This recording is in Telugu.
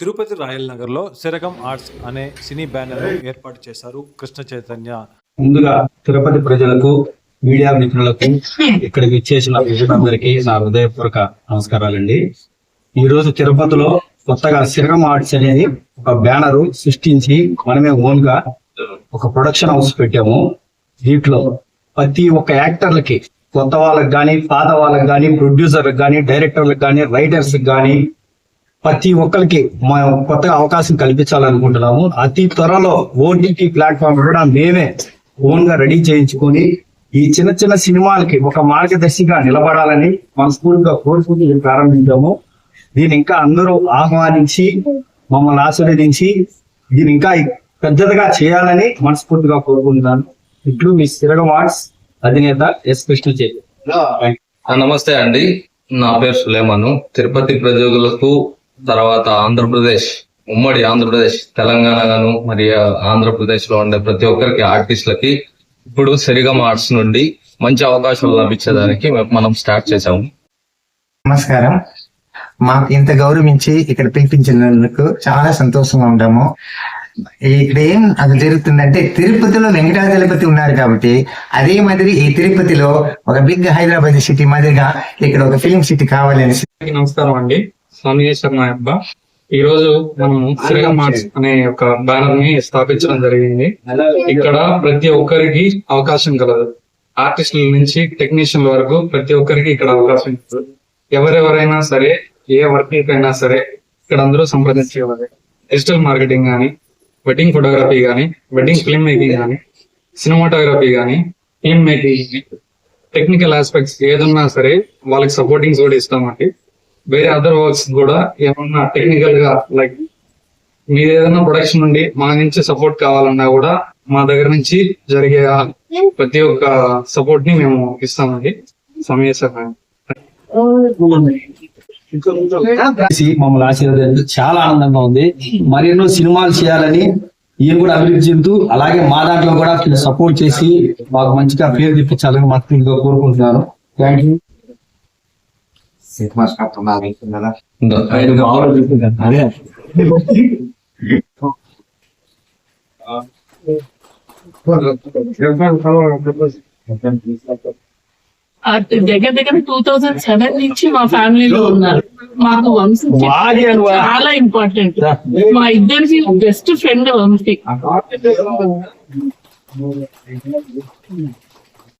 తిరుపతి రాయల్ నగర్లో సిరగం ఆర్ట్స్ అనే సినీ బ్యానర్ ఏర్పాటు చేశారు కృష్ణ చైతన్య. ముందుగా తిరుపతి ప్రజలకు మీడియా మిత్రులకు ఇక్కడికి ఇచ్చేసిన ప్రజలందరికీ నా హృదయపూర్వక నమస్కారాలండి. ఈ రోజు తిరుపతిలో కొత్తగా సిరగం ఆర్ట్స్ అనేది ఒక బ్యానర్ సృష్టించి మనమే ఓన్గా ఒక ప్రొడక్షన్ హౌస్ పెట్టాము. దీంట్లో ప్రతి ఒక్క యాక్టర్లకి కొత్త వాళ్ళకి కానీ పాత వాళ్ళకి కానీ ప్రొడ్యూసర్లకు కానీ డైరెక్టర్లకు కానీ రైటర్స్ కానీ ప్రతి ఒక్కరికి మనం కొత్తగా అవకాశం కల్పించాలనుకుంటున్నాము. అతి త్వరలో ఓటీటీ ప్లాట్ఫామ్ కూడా మేమే ఓన్గా రెడీ చేయించుకొని ఈ చిన్న చిన్న సినిమాలకి ఒక మార్గదర్శిగా నిలబడాలని మనస్ఫూర్తిగా కోరుకుంటూ ప్రారంభించాము. దీని ఇంకా అందరూ ఆహ్వానించి మమ్మల్ని ఆశీర్వదించి దీని ఇంకా పెద్దదిగా చేయాలని మనస్ఫూర్తిగా కోరుకుంటున్నాను. ఇట్లు మీ స్థిరగం వాట్స్ అధినేత ఎస్ కృష్ణ చేతి నమస్తే అండి. నా పేరు సులేమాను. తిరుపతి ప్రజలకు తర్వాత ఆంధ్రప్రదేశ్ ఉమ్మడి ఆంధ్రప్రదేశ్ తెలంగాణను మరియు ఆంధ్రప్రదేశ్లో ఉండే ప్రతి ఒక్కరికి ఆర్టిస్టులకి ఇప్పుడు సరిగమ ఆర్ట్స్ నుండి మంచి అవకాశాలు లభించేదానికి మనం స్టార్ట్ చేసాము నమస్కారం. మాకు ఇంత గౌరవించి ఇక్కడ పిలిపించినందుకు చాలా సంతోషంగా ఉంటాము. ఇక్కడ ఏం అది జరుగుతుందంటే తిరుపతిలో వెంకటాచలపతి ఉన్నారు కాబట్టి అదే మాదిరి ఈ తిరుపతిలో ఒక బిగ్ హైదరాబాద్ సిటీ మాదిరిగా ఇక్కడ ఒక ఫిలిం సిటీ కావాలని అందరికీ నమస్కారం అండి. స్వామి అబ్బా ఈ రోజు మనం శ్రీరామ్ ఆర్ట్స్ అనే ఒక బ్యానర్ని స్థాపించడం జరిగింది. ఇక్కడ ప్రతి ఒక్కరికి అవకాశం కలదు. ఆర్టిస్టుల నుంచి టెక్నీషియన్ల వరకు ప్రతి ఒక్కరికి ఇక్కడ అవకాశం ఎవరెవరైనా సరే ఏ వర్క్ అయినా సరే ఇక్కడ అందరూ సంప్రదించేవారు డిజిటల్ మార్కెటింగ్ కానీ వెడ్డింగ్ ఫోటోగ్రఫీ కానీ వెడ్డింగ్ ఫిల్మ్ మేకింగ్ కానీ సినిమాటోగ్రఫీ కానీ ఫిల్మ్ మేకింగ్ టెక్నికల్ ఆస్పెక్ట్స్ ఏదన్నా సరే వాళ్ళకి సపోర్టింగ్స్ కూడా ఇస్తామండి. వేరే అదర్ వర్క్స్ కూడా ఏమన్నా టెక్నికల్గా లైక్ మీరు ఏదైనా ప్రొడక్షన్ నుండి మా నుంచి సపోర్ట్ కావాలన్నా కూడా మా దగ్గర నుంచి జరిగే ప్రతి ఒక్క సపోర్ట్ని మేము ఇస్తామండి. సమయ సహాయం. మమ్మల్ని ఆశీర్వదించు చాలా ఆనందంగా ఉంది. మరెన్నో సినిమాలు చేయాలని ఈయన కూడా అభివృద్ధి చెందుతూ అలాగే మా దాంట్లో కూడా సపోర్ట్ చేసి మాకు మంచిగా పేరు తెప్పించాలని మాత్రం కోరుకుంటున్నాను. థ్యాంక్ యూ ఆ దగ్గర దగ్గర టూ థౌజండ్ సెవెన్ నుంచి మా ఫ్యామిలీలో ఉన్నారు. మాకు వంశీ వాడి అనువా. చాలా ఇంపార్టెంట్ మా ఇద్దరికి బెస్ట్ ఫ్రెండ్ వంశీ.